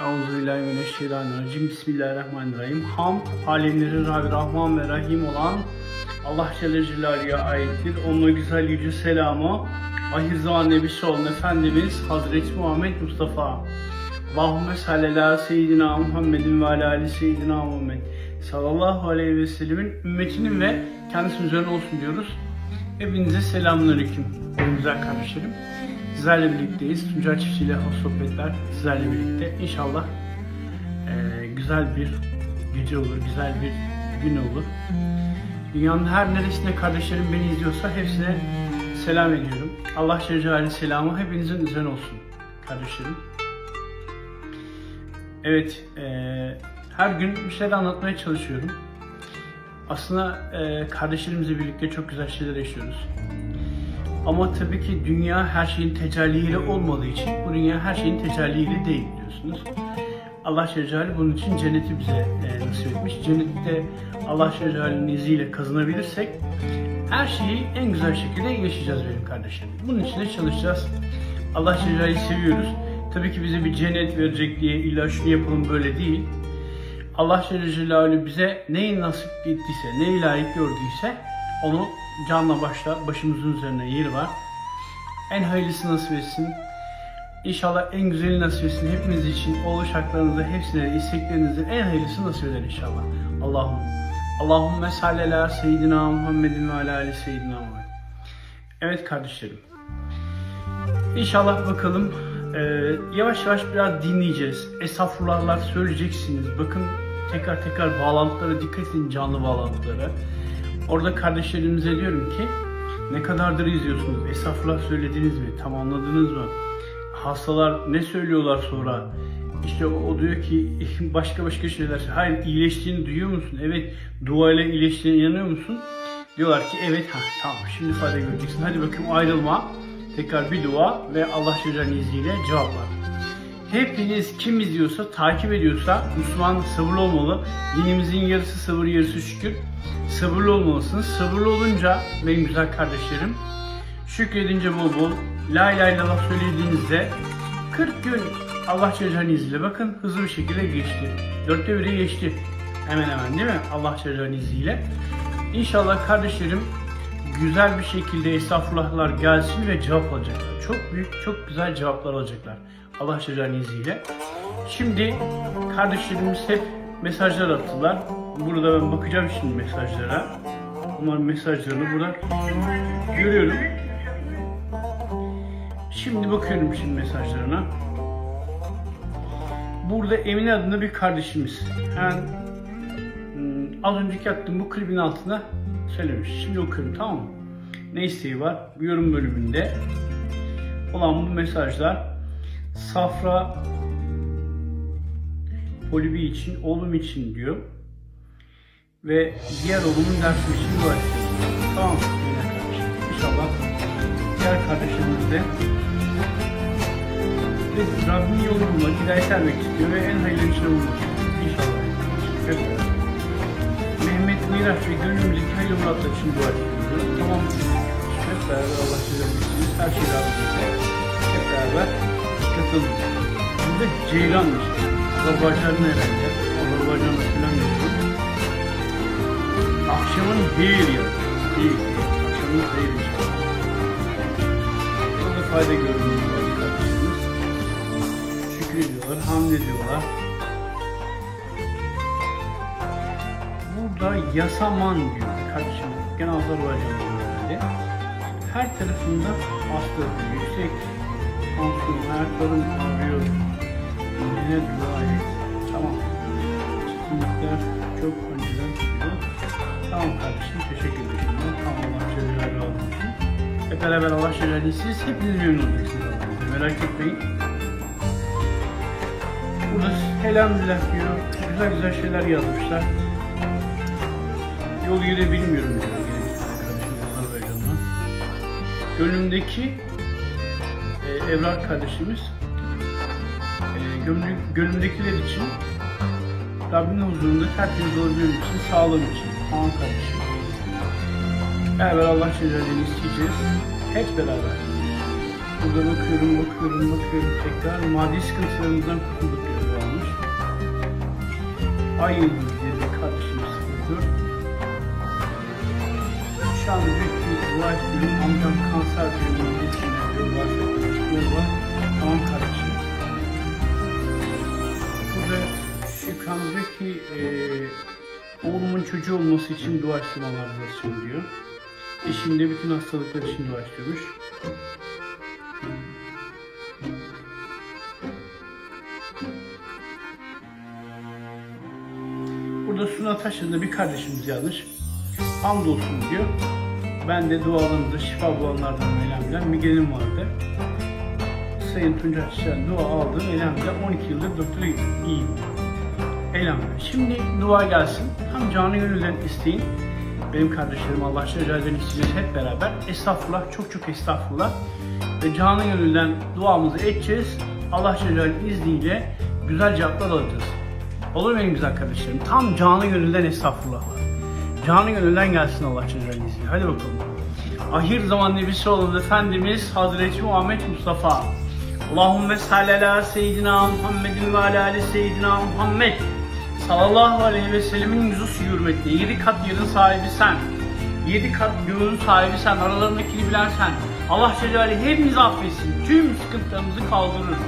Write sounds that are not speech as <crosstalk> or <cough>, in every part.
Euzubillahimineşşeytanirracim. Bismillahirrahmanirrahim. Hamd, alemlerin Rabbi Rahman ve Rahim olan Allah Celle Celaluhu'ya aittir. Onun güzel yüce selamı, ahir zaman nebisi olan Efendimiz Hazreti Muhammed Mustafa. Allahümme salli ala seyyidina Muhammedin ve ala ali seyyidina Muhammed. Sallallahu aleyhi ve sellemin ümmetinin ve kendisinin üzerine olsun diyoruz. Hepinize selamünaleyküm. Güzel kardeşlerim. Sizlerle birlikteyiz. Tuncay Çiftçi ile Sohbetler sizlerle birlikte. İnşallah eee, güzel bir gece olur, güzel bir gün olur. Dünyanın her neresinde kardeşlerim beni izliyorsa hepsine selam ediyorum. Allah Celle selamı hepinizin üzerine olsun kardeşlerim. Evet, eee, her gün bir şeyler anlatmaya çalışıyorum. Aslında eee, kardeşlerimizle birlikte çok güzel şeyler yaşıyoruz. Ama tabii ki dünya her şeyin tecelliyle olmadığı için bu dünya her şeyin tecelliyle değil biliyorsunuz. Allah Celaluhu bunun için cenneti bize e, nasip etmiş. Cennette Allah Celaluhu'nun izniyle kazanabilirsek her şeyi en güzel şekilde yaşayacağız benim kardeşlerim. Bunun için de çalışacağız. Allah Celaluhu'yu seviyoruz. Tabii ki bize bir cennet verecek diye illa şunu yapalım böyle değil. Allah Celaluhu bize neyi nasip ettiyse, neyi layık gördüyse onu canla başla başımızın üzerine yeri var. En hayırlısı nasip etsin. İnşallah en güzeli nasip etsin. Hepimiz için oğlu şartlarınızda hepsine isteklerinizin en hayırlısı nasip eder inşallah. Allah'ım. Allahümme salli ala seyyidina Muhammedin ve ala ali seyyidina Muhammed. Evet kardeşlerim. İnşallah bakalım e, yavaş yavaş biraz dinleyeceğiz. Esafurlarlar söyleyeceksiniz. Bakın tekrar tekrar bağlantılara dikkat edin canlı bağlantılara. Orada kardeşlerimize diyorum ki ne kadardır izliyorsunuz? Esafurlar söylediniz mi? Tamamladınız mı? Hastalar ne söylüyorlar sonra? İşte o, o diyor ki <laughs> başka başka şeyler. Hayır iyileştiğini duyuyor musun? Evet duayla iyileştiğine inanıyor musun? Diyorlar ki evet ha tamam şimdi fayda göreceksin. Hadi bakayım ayrılma. Tekrar bir dua ve Allah Celle izniyle cevaplar. Hepiniz kim izliyorsa, takip ediyorsa Müslüman sabırlı olmalı. Dinimizin yarısı sabır, yarısı şükür. Sabırlı olmalısınız. Sabırlı olunca benim güzel kardeşlerim, şükredince bol bol, la ilahe illallah söylediğinizde 40 gün Allah Celle izniyle bakın hızlı bir şekilde geçti. Dörtte biri geçti. Hemen hemen değil mi? Allah Celle izniyle. İnşallah kardeşlerim güzel bir şekilde estağfurullahlar gelsin ve cevap alacaklar. Çok büyük, çok güzel cevaplar alacaklar. Allah Celle izniyle. Şimdi kardeşlerimiz hep mesajlar attılar. Burada ben bakacağım şimdi mesajlara. Umarım mesajlarını burada görüyorum. Şimdi bakıyorum şimdi mesajlarına. Burada Emine adında bir kardeşimiz. Hemen hmm, az önceki attığım bu klibin altına söylemiş. Şimdi okuyorum tamam mı? Ne isteği var? Yorum bölümünde olan bu mesajlar Safra Polibi için, oğlum için diyor. Ve diğer oğlumun dersi için dua. Tamam kardeşim. İnşallah diğer kardeşimiz de ve Rabbin yolunda hidayet ermek istiyor ve en hayırlı işine bulmak istiyor. İnşallah. Hep beraber. Mehmet Miraç ve gönlümüzdeki hayırlı muratlar için dua ediyoruz. Tamam? Hep beraber Allah size emanet Her şey razı Hep beraber katılın. Burada Ceylan'mış. Azerbaycan'ın herhalde. Azerbaycan'da filan geliyor. Akşamın bir yarı. Bir. Akşamın yarı. Burada fayda kardeşimiz. Şükür ediyorlar, hamd ediyorlar. Burada yasaman diyor kardeşim. Gene Azerbaycan'da herhalde. Her tarafında hastalık, yüksek tansiyon, ayaklarım ağrıyor. Yine dua et. Tamam. Çıkınlıklar çok önceden çıkıyor. Tamam kardeşim teşekkür ederim. Tamam Allah Celle razı olsun. Hep beraber Allah Celle siz hepiniz memnun olacaksınız. Merak etmeyin. Burada elhamdülillah diyor. Güzel güzel şeyler yazmışlar. Yol yürü bilmiyorum. Gönlümdeki e, Evrak kardeşimiz e, gönlü, gönlümdekiler için Rabbinin huzurunda tertemiz olabilmem için, sağlığım için. Tamam kardeşim. Beraber Allah Celaluhu'nu isteyeceğiz. Hep beraber. Burada bakıyorum, bakıyorum, bakıyorum tekrar. Maddi sıkıntılarımızdan kurtulduk diyor anı. Ay bir kardeşimiz sıkılıyor. Şu anda büyük bir dua ediyorum. Amcam kanser diyor. Geçinler bahsettiğim çıkıyor var. Tamam kardeşim. Burada Şükran diyor ki e, oğlumun çocuğu olması için dua istimalar olsun diyor. Eşim de bütün hastalıklar için dua istiyormuş. Burada Suna Taşı'nda bir kardeşimiz yazmış. Hamdolsun diyor. Ben de dualarınızda şifa bulanlardan elhamdülillah migrenim vardı. Sayın Tunca Çiçek'ten dua aldım. Elhamdülillah 12 yıldır doktora iyiyim. Elhamdülillah. Şimdi dua gelsin. Hem canı gönülden isteyin. Benim kardeşlerim Allah şereflerden isteyeceğiz hep beraber. Estağfurullah, çok çok estağfurullah. Ve canı gönülden duamızı edeceğiz. Allah şereflerden izniyle güzel cevaplar alacağız. Olur benim güzel kardeşlerim? Tam canı gönülden estağfurullah var. Canı gönülden gelsin Allah şereflerden izniyle. Hadi bakalım. Ahir zaman nebisi olan Efendimiz Hazreti Muhammed Mustafa. Allahümme salli ala seyyidina Muhammedin ve ala ali seyyidina Muhammed. Sallallahu aleyhi ve sellemin yüzü hürmetine. Yedi kat yerin sahibi sen. Yedi kat göğün sahibi sen. Aralarındakini bilen sen. Allah Celle hepimizi affetsin. Tüm sıkıntılarımızı kaldırır.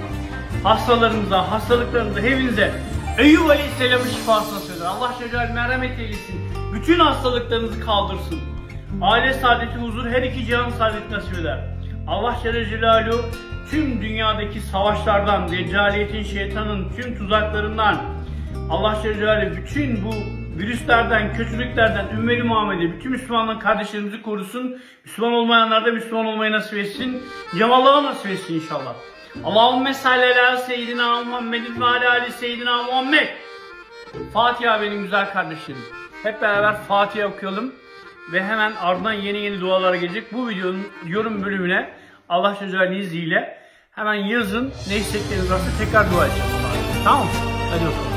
Hastalarımıza, hastalıklarımıza, hepinize Eyüp Aleyhisselam'ın şifasını söyler. Allah Celle merhamet eylesin. Bütün hastalıklarınızı kaldırsın. Aile saadeti, huzur, her iki cihan saadet nasip eder. Allah Celle Celaluhu tüm dünyadaki savaşlardan, deccaliyetin, şeytanın tüm tuzaklarından, Allah Celle bütün bu virüslerden, kötülüklerden, ümmeti Muhammed'i, bütün Müslümanların kardeşlerimizi korusun. Müslüman olmayanlar da Müslüman olmayı nasip etsin. Cemallığa nasip etsin inşallah. Allahümme salli ala seyyidina Muhammedin ve ala ali seyyidina Muhammed. Fatiha benim güzel kardeşlerim. Hep beraber Fatiha okuyalım. Ve hemen ardından yeni yeni dualar gelecek. Bu videonun yorum bölümüne Allah Celle izniyle hemen yazın. Ne istekleriniz varsa tekrar dua edeceğiz. Tamam mı? Hadi bakalım.